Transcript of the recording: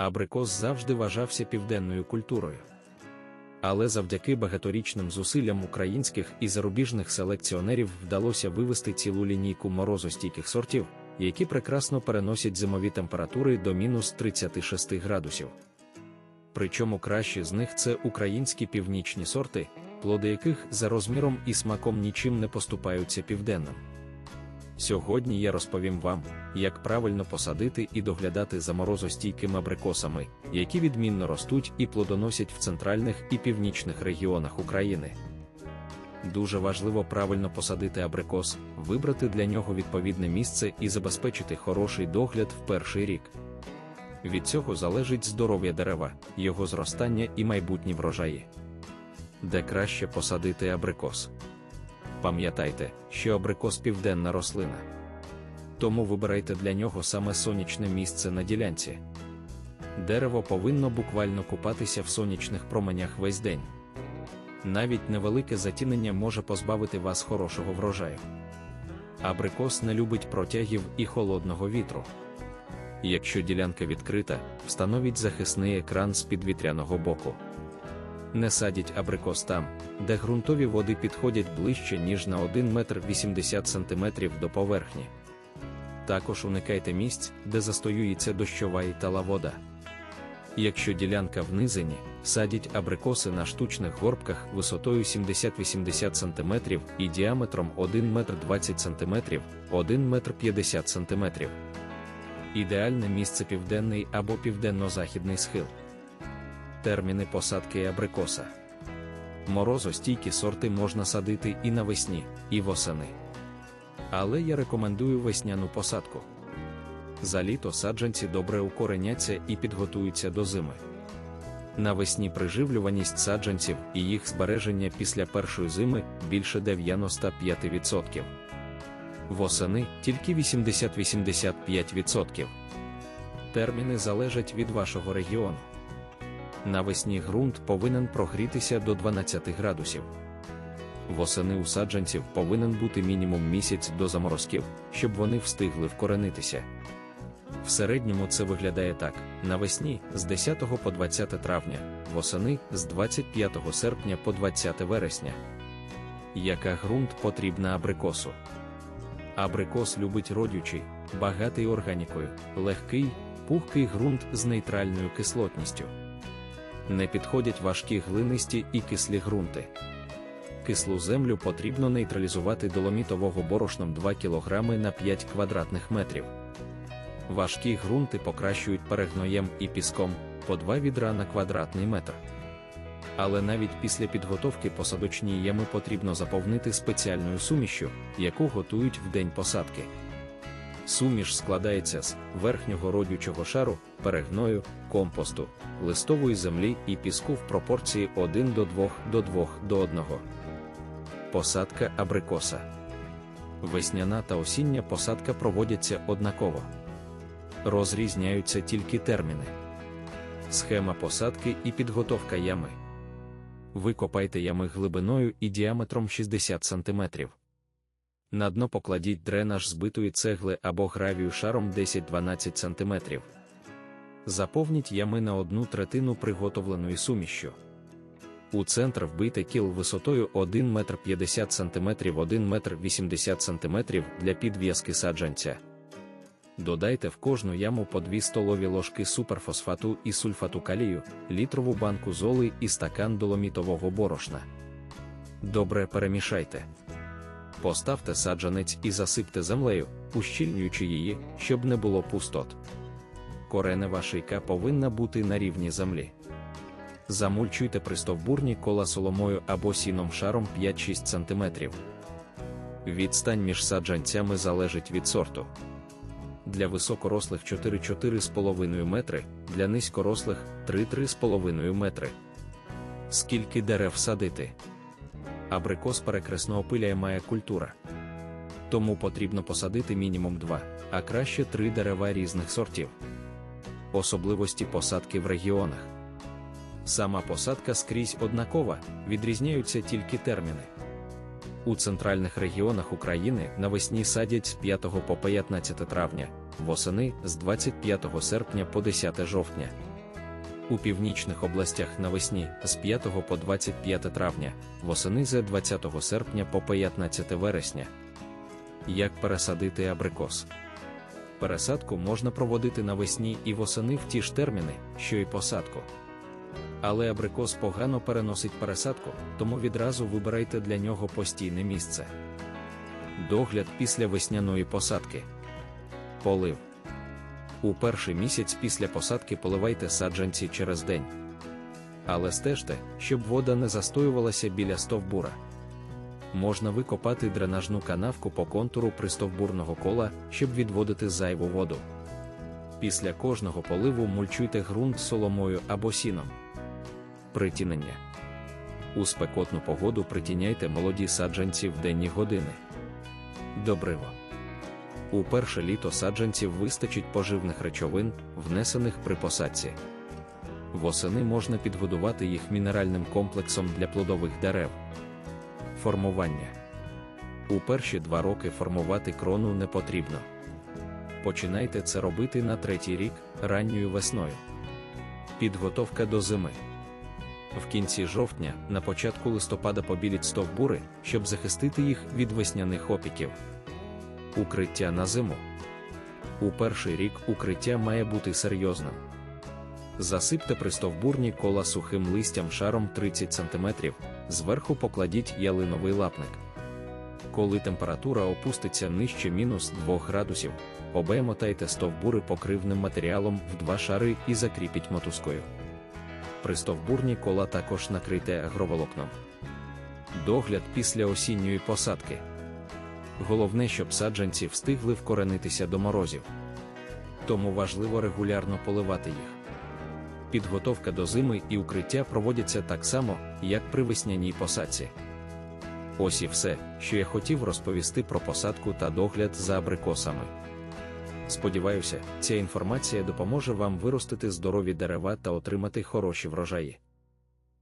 Абрикос завжди вважався південною культурою. Але завдяки багаторічним зусиллям українських і зарубіжних селекціонерів вдалося вивести цілу лінійку морозостійких сортів, які прекрасно переносять зимові температури до мінус 36 градусів. Причому кращі з них це українські північні сорти, плоди яких за розміром і смаком нічим не поступаються південним. Сьогодні я розповім вам, як правильно посадити і доглядати за морозостійкими абрикосами, які відмінно ростуть і плодоносять в центральних і північних регіонах України. Дуже важливо правильно посадити абрикос, вибрати для нього відповідне місце і забезпечити хороший догляд в перший рік. Від цього залежить здоров'я дерева, його зростання і майбутні врожаї. Де краще посадити абрикос? Пам'ятайте, що абрикос південна рослина. Тому вибирайте для нього саме сонячне місце на ділянці. Дерево повинно буквально купатися в сонячних променях весь день. Навіть невелике затінення може позбавити вас хорошого врожаю. Абрикос не любить протягів і холодного вітру. Якщо ділянка відкрита, встановіть захисний екран з підвітряного боку. Не садіть абрикос там, де ґрунтові води підходять ближче, ніж на 1 метр 80 см до поверхні. Також уникайте місць, де застоюється дощова і тала вода. Якщо ділянка в низині, садіть абрикоси на штучних горбках висотою 70-80 см і діаметром 1 метр 20 см, 1 метр 50 см. Ідеальне місце південний або південно-західний схил. Терміни посадки абрикоса. Морозостійкі сорти можна садити і навесні, і восени. Але я рекомендую весняну посадку. За літо саджанці добре укореняться і підготуються до зими. Навесні приживлюваність саджанців і їх збереження після першої зими більше 95%. Восени тільки 80-85%. Терміни залежать від вашого регіону. Навесні ґрунт повинен прогрітися до 12 градусів. Восени у саджанців повинен бути мінімум місяць до заморозків, щоб вони встигли вкоренитися. В середньому це виглядає так: навесні з 10 по 20 травня, восени з 25 серпня по 20 вересня. Яка ґрунт потрібна абрикосу? Абрикос любить родючий, багатий органікою, легкий, пухкий ґрунт з нейтральною кислотністю. Не підходять важкі глинисті і кислі ґрунти. Кислу землю потрібно нейтралізувати доломітового борошном 2 кг на 5 квадратних метрів. Важкі ґрунти покращують перегноєм і піском по 2 відра на квадратний метр. Але навіть після підготовки посадочні ями потрібно заповнити спеціальною сумішю, яку готують в день посадки. Суміш складається з верхнього родючого шару, перегною, компосту, листової землі і піску в пропорції 1 до 2 до 2 до 1. Посадка абрикоса. Весняна та осіння посадка проводяться однаково. Розрізняються тільки терміни. Схема посадки і підготовка ями. Викопайте ями глибиною і діаметром 60 см. На дно покладіть дренаж збитої цегли або гравію шаром 10-12 см. Заповніть ями на одну третину приготовленої сумішю. У центр вбийте кіл висотою 1 метр 50 см 1 метр 80 см для підв'язки саджанця. Додайте в кожну яму по 2 столові ложки суперфосфату і сульфату калію, літрову банку золи і стакан доломітового борошна. Добре перемішайте. Поставте саджанець і засипте землею, ущільнюючи її, щоб не було пустот. Коренева шийка повинна бути на рівні землі. Замульчуйте пристовбурні кола соломою або сіном шаром 5-6 см. Відстань між саджанцями залежить від сорту. Для високорослих 4-4,5 метри, для низькорослих 3-3,5 метри. Скільки дерев садити? Абрикос перекресно опиляє має культура. Тому потрібно посадити мінімум 2, а краще 3 дерева різних сортів. Особливості посадки в регіонах. Сама посадка скрізь однакова, відрізняються тільки терміни. У центральних регіонах України навесні садять з 5 по 15 травня, восени з 25 серпня по 10 жовтня. У північних областях навесні з 5 по 25 травня, восени з 20 серпня по 15 вересня. Як пересадити абрикос? Пересадку можна проводити навесні і восени в ті ж терміни, що й посадку. Але абрикос погано переносить пересадку, тому відразу вибирайте для нього постійне місце. Догляд після весняної посадки. Полив. У перший місяць після посадки поливайте саджанці через день. Але стежте, щоб вода не застоювалася біля стовбура. Можна викопати дренажну канавку по контуру пристовбурного кола, щоб відводити зайву воду. Після кожного поливу мульчуйте ґрунт соломою або сіном. Притінення. У спекотну погоду притіняйте молоді саджанці в денні години. Добриво. У перше літо саджанців вистачить поживних речовин, внесених при посадці. Восени можна підгодувати їх мінеральним комплексом для плодових дерев. Формування. У перші два роки формувати крону не потрібно. Починайте це робити на третій рік, ранньою весною. Підготовка до зими. В кінці жовтня, на початку листопада побіліть стовбури, щоб захистити їх від весняних опіків. Укриття на зиму. У перший рік укриття має бути серйозним. Засипте пристовбурні кола сухим листям шаром 30 см, зверху покладіть ялиновий лапник. Коли температура опуститься нижче мінус 2 градусів, обемотайте стовбури покривним матеріалом в два шари і закріпіть мотузкою. Пристовбурні кола також накрийте агроволокном. Догляд після осінньої посадки. Головне, щоб саджанці встигли вкоренитися до морозів. Тому важливо регулярно поливати їх. Підготовка до зими і укриття проводяться так само, як при весняній посадці. Ось і все, що я хотів розповісти про посадку та догляд за абрикосами. Сподіваюся, ця інформація допоможе вам виростити здорові дерева та отримати хороші врожаї.